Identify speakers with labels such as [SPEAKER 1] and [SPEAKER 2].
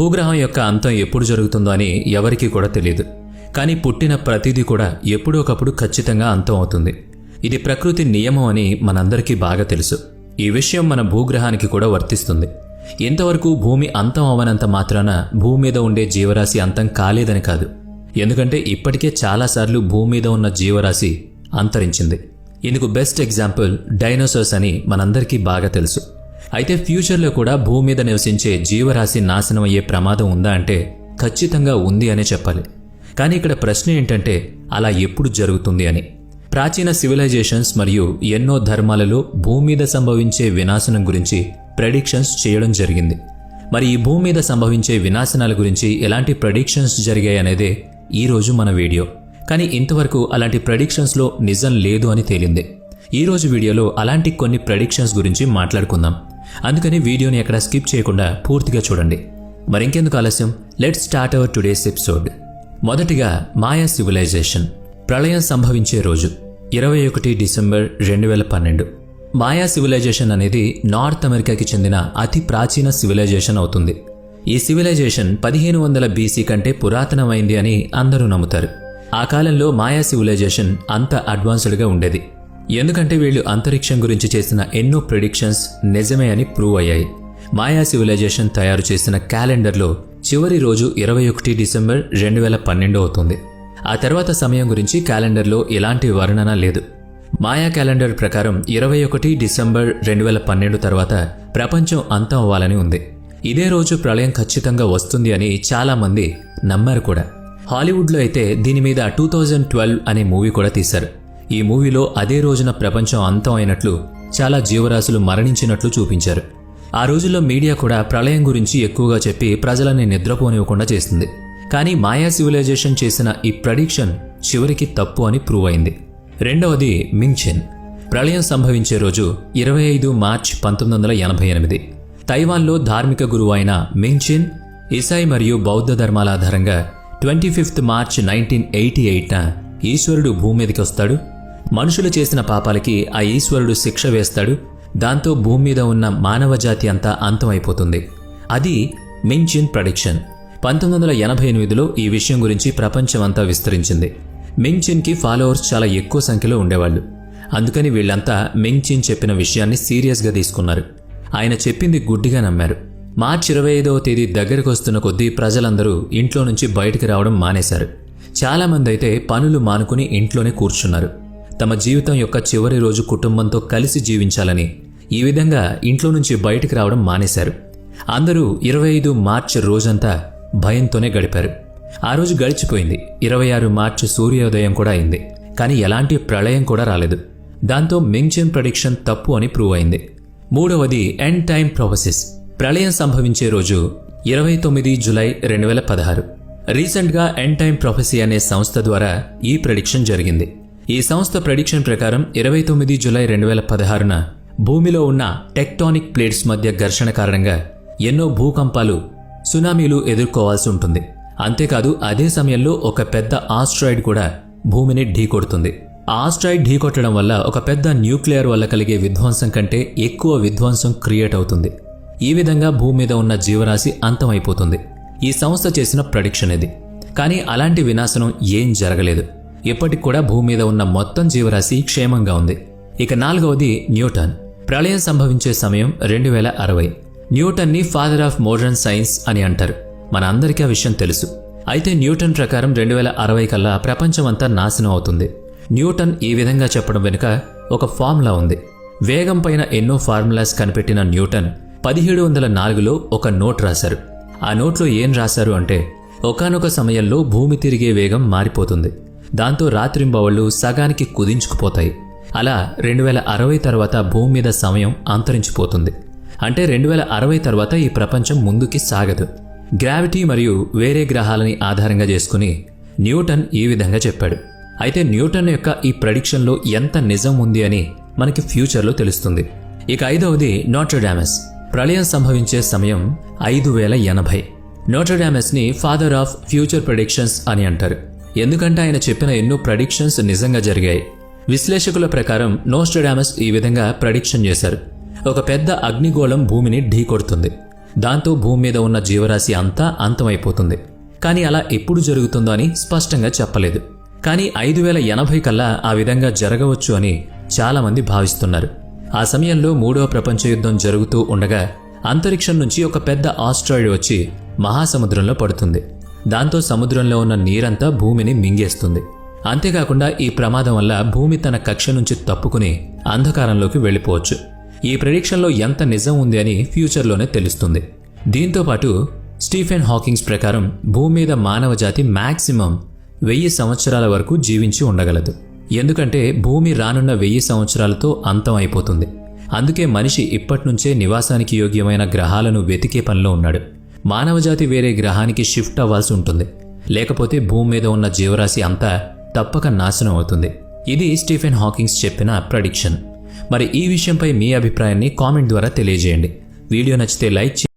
[SPEAKER 1] భూగ్రహం యొక్క అంతం ఎప్పుడు జరుగుతుందో అని ఎవరికీ కూడా తెలియదు కానీ పుట్టిన ప్రతిదీ కూడా ఎప్పుడోకప్పుడు ఖచ్చితంగా అంతం అవుతుంది. ఇది ప్రకృతి నియమం అని మనందరికీ బాగా తెలుసు. ఈ విషయం మన భూగ్రహానికి కూడా వర్తిస్తుంది. ఇంతవరకు భూమి అంతం అవనంత మాత్రాన భూమి మీద ఉండే జీవరాశి అంతం కాలేదని కాదు. ఎందుకంటే ఇప్పటికే చాలాసార్లు భూమి మీద ఉన్న జీవరాశి అంతరించింది. ఇందుకు బెస్ట్ ఎగ్జాంపుల్ డైనోసార్స్ అని మనందరికీ బాగా తెలుసు. అయితే ఫ్యూచర్లో కూడా భూమి మీద నివసించే జీవరాశి నాశనం అయ్యే ప్రమాదం ఉందా అంటే ఖచ్చితంగా ఉంది అనే చెప్పాలి. కానీ ఇక్కడ ప్రశ్న ఏంటంటే అలా ఎప్పుడు జరుగుతుంది అని. ప్రాచీన సివిలైజేషన్స్ మరియు ఎన్నో ధర్మాలలో భూమి మీద సంభవించే వినాశనం గురించి ప్రెడిక్షన్స్ చేయడం జరిగింది. మరి ఈ భూమి మీద సంభవించే వినాశనాల గురించి ఎలాంటి ప్రెడిక్షన్స్ జరిగాయి అనేదే ఈ రోజు మన వీడియో. కానీ ఇంతవరకు అలాంటి ప్రెడిక్షన్స్లో నిజం లేదు అని తేలింది. ఈరోజు వీడియోలో అలాంటి కొన్ని ప్రెడిక్షన్స్ గురించి మాట్లాడుకుందాం. అందుకని వీడియోని ఎక్కడ స్కిప్ చేయకుండా పూర్తిగా చూడండి. మరింకెందుకు ఆలస్యం? Let start our today's episode మొదటిగా మాయా సివిలైజేషన్ ప్రళయం సంభవించే రోజు ఇరవై ఒకటి డిసెంబర్ రెండు వేల పన్నెండు. మాయా సివిలైజేషన్ అనేది నార్త్ అమెరికాకి చెందిన అతి ప్రాచీన సివిలైజేషన్ అవుతుంది. ఈ సివిలైజేషన్ పదిహేను వందల బీసీ కంటే పురాతనమైంది అని అందరూ నమ్ముతారు. ఆ కాలంలో మాయా సివిలైజేషన్ అంత అడ్వాన్స్డ్గా ఉండేది. ఎందుకంటే వీళ్ళు అంతరిక్షం గురించి చేసిన ఎన్నో ప్రిడిక్షన్స్ నిజమే అని ప్రూవ్ అయ్యాయి. మాయా సివిలైజేషన్ తయారు చేసిన క్యాలెండర్లో చివరి రోజు ఇరవై ఒకటి డిసెంబర్ రెండు వేల పన్నెండు అవుతుంది. ఆ తర్వాత సమయం గురించి క్యాలెండర్లో ఎలాంటి వర్ణన లేదు. మాయా క్యాలెండర్ ప్రకారం ఇరవై ఒకటి డిసెంబర్ రెండు వేల పన్నెండు తర్వాత ప్రపంచం అంతం అవ్వాలని ఉంది. ఇదే రోజు ప్రళయం ఖచ్చితంగా వస్తుంది అని చాలామంది నమ్మారు కూడా. హాలీవుడ్లో అయితే దీని మీద టూ థౌజండ్ ట్వెల్వ్ అనే మూవీ కూడా తీశారు. ఈ మూవీలో అదే రోజున ప్రపంచం అంతం అయినట్లు చాలా జీవరాశులు మరణించినట్లు చూపించారు. ఆ రోజుల్లో మీడియా కూడా ప్రళయం గురించి ఎక్కువగా చెప్పి ప్రజలని నిద్రపోనివ్వకుండా చేస్తుంది కానీ మాయా సివిలైజేషన్ చేసిన ఈ ప్రడిక్షన్ చివరికి తప్పు అని ప్రూవ్ అయింది. రెండవది మింగ్చెన్ ప్రళయం సంభవించే రోజు ఇరవై ఐదు మార్చ్ పంతొమ్మిది వందల ఎనభై ఎనిమిది. తైవాన్లో ధార్మిక గురువు అయిన మింగ్చెన్ ఇసాయి మరియు బౌద్ధ ధర్మాల ఆధారంగా twenty fifth March nineteen eighty ఎయిట్న ఈశ్వరుడు భూమి మీదకి వస్తాడు. మనుషులు చేసిన పాపాలకి ఆ ఈశ్వరుడు శిక్ష వేస్తాడు. దాంతో భూమి మీద ఉన్న మానవ జాతి అంతా అంతమైపోతుంది. అది మింగ్చిన్ ప్రొడిక్షన్. పంతొమ్మిది వందల ఎనభై ఎనిమిదిలో ఈ విషయం గురించి ప్రపంచమంతా విస్తరించింది. మింగ్చిన్కి ఫాలోవర్స్ చాలా ఎక్కువ సంఖ్యలో ఉండేవాళ్ళు. అందుకని వీళ్ళంతా మింగ్చిన్ చెప్పిన విషయాన్ని సీరియస్గా తీసుకున్నారు. ఆయన చెప్పింది గుడ్డిగా నమ్మారు. మార్చి ఇరవై ఐదవ తేదీ దగ్గరకు వస్తున్న కొద్దీ ప్రజలందరూ ఇంట్లో నుంచి బయటకు రావడం మానేశారు. చాలామంది అయితే పనులు మానుకుని ఇంట్లోనే కూర్చున్నారు. తమ జీవితం యొక్క చివరి రోజు కుటుంబంతో కలిసి జీవించాలని ఈ విధంగా ఇంట్లో నుంచి బయటికి రావడం మానేశారు. అందరూ ఇరవై ఐదు మార్చి రోజంతా భయంతోనే గడిపారు. ఆ రోజు గడిచిపోయింది. ఇరవై ఆరు మార్చి సూర్యోదయం కూడా అయింది. కానీ ఎలాంటి ప్రళయం కూడా రాలేదు. దాంతో మింగ్చెన్ ప్రొడిక్షన్ తప్పు అని ప్రూవ్ అయింది. మూడవది ఎండ్ టైమ్ ప్రొఫెసిస్ ప్రళయం సంభవించే రోజు ఇరవై తొమ్మిది జులై రెండు వేల పదహారు. రీసెంట్గా ఎండ్ టైమ్ ప్రొఫెసీ అనే సంస్థ ద్వారా ఈ ప్రెడిక్షన్ జరిగింది. ఈ సంస్థ ప్రెడిక్షన్ ప్రకారం ఇరవై తొమ్మిది జులై రెండు వేల పదహారున భూమిలో ఉన్న టెక్టానిక్ ప్లేట్స్ మధ్య ఘర్షణ కారణంగా ఎన్నో భూకంపాలు సునామీలు ఎదుర్కోవాల్సి ఉంటుంది. అంతేకాదు అదే సమయంలో ఒక పెద్ద ఆస్ట్రాయిడ్ కూడా భూమిని ఢీకొడుతుంది. ఆస్ట్రాయిడ్ ఢీకొట్టడం వల్ల ఒక పెద్ద న్యూక్లియర్ వల్ల కలిగే విధ్వంసం కంటే ఎక్కువ విధ్వంసం క్రియేట్ అవుతుంది. ఈ విధంగా భూమి మీద ఉన్న జీవరాశి అంతమైపోతుంది. ఈ సంస్థ చేసిన ప్రొడిక్షన్ ఇది. కానీ అలాంటి వినాశనం ఏం జరగలేదు. ఇప్పటికి కూడా భూమి మీద ఉన్న మొత్తం జీవరాశి క్షేమంగా ఉంది. ఇక నాలుగవది న్యూటన్. ప్రళయం సంభవించే సమయం రెండు వేల అరవై. న్యూటన్ని ఫాదర్ ఆఫ్ మోడర్న్ సైన్స్ అని అంటారు. మన అందరికీ ఆ విషయం తెలుసు. అయితే న్యూటన్ ప్రకారం రెండు వేల అరవై కల్లా ప్రపంచమంతా నాశనం అవుతుంది. న్యూటన్ ఈ విధంగా చెప్పడం వెనుక ఒక ఫార్ములా ఉంది. వేగం పైన ఎన్నో ఫార్ములాస్ కనిపెట్టిన న్యూటన్ పదిహేడు వందల నాలుగులో ఒక నోట్ రాశారు. ఆ నోట్లో ఏం రాశారు అంటే ఒకానొక సమయంలో భూమి తిరిగే వేగం మారిపోతుంది. దాంతో రాత్రింబవళ్ళు సగానికి కుదించుకుపోతాయి. అలా రెండు వేల అరవై తర్వాత భూమి మీద సమయం అంతరించిపోతుంది. అంటే రెండు వేల అరవై తర్వాత ఈ ప్రపంచం ముందుకి సాగదు. గ్రావిటీ మరియు వేరే గ్రహాలని ఆధారంగా చేసుకుని న్యూటన్ ఈ విధంగా చెప్పాడు. అయితే న్యూటన్ యొక్క ఈ ప్రడిక్షన్లో ఎంత నిజం ఉంది అని మనకి ఫ్యూచర్లో తెలుస్తుంది. ఇక ఐదవది నోట్రడామస్. ప్రళయం సంభవించే సమయం ఐదు వేల ఎనభై. నోట్రడామస్ని ఫాదర్ ఆఫ్ ఫ్యూచర్ ప్రొడిక్షన్స్ అని అంటారు. ఎందుకంటే ఆయన చెప్పిన ఎన్నో ప్రడిక్షన్స్ నిజంగా జరిగాయి. విశ్లేషకుల ప్రకారం నోస్టడామస్ ఈ విధంగా ప్రడిక్షన్ చేశారు. ఒక పెద్ద అగ్నిగోళం భూమిని ఢీకొడుతుంది దాంతో భూమి మీద ఉన్న జీవరాశి అంతా అంతమైపోతుంది. కానీ అలా ఎప్పుడు జరుగుతుందో అని స్పష్టంగా చెప్పలేదు. కానీ ఐదు వేల ఎనభై కల్లా ఆ విధంగా జరగవచ్చు అని చాలామంది భావిస్తున్నారు. ఆ సమయంలో మూడవ ప్రపంచ యుద్ధం జరుగుతూ ఉండగా అంతరిక్షం నుంచి ఒక పెద్ద ఆస్ట్రాయిడ్ వచ్చి మహాసముద్రంలో పడుతుంది. దాంతో సముద్రంలో ఉన్న నీరంతా భూమిని మింగేస్తుంది. అంతేకాకుండా ఈ ప్రమాదం వల్ల భూమి తన కక్ష నుంచి తప్పుకుని అంధకారంలోకి వెళ్ళిపోవచ్చు. ఈ ప్రెడిక్షన్లో ఎంత నిజం ఉంది అని ఫ్యూచర్లోనే తెలుస్తుంది. దీంతో పాటు స్టీఫెన్ హాకింగ్స్ ప్రకారం భూమి మీద మానవ జాతి మ్యాక్సిమం వెయ్యి సంవత్సరాల వరకు జీవించి ఉండగలదు. ఎందుకంటే భూమి రానున్న వెయ్యి సంవత్సరాలతో అంతం అయిపోతుంది. అందుకే మనిషి ఇప్పటినుంచే నివాసానికి యోగ్యమైన గ్రహాలను వెతికే పనిలో ఉన్నాడు. మానవజాతి వేరే గ్రహానికి షిఫ్ట్ అవ్వాల్సి ఉంటుంది. లేకపోతే భూమి మీద ఉన్న జీవరాశి అంతా తప్పక నాశనం అవుతుంది. ఇది స్టీఫెన్ హాకింగ్స్ చెప్పిన ప్రడిక్షన్. మరి ఈ విషయంపై మీ అభిప్రాయాన్ని కామెంట్ ద్వారా తెలియజేయండి. వీడియో నచ్చితే లైక్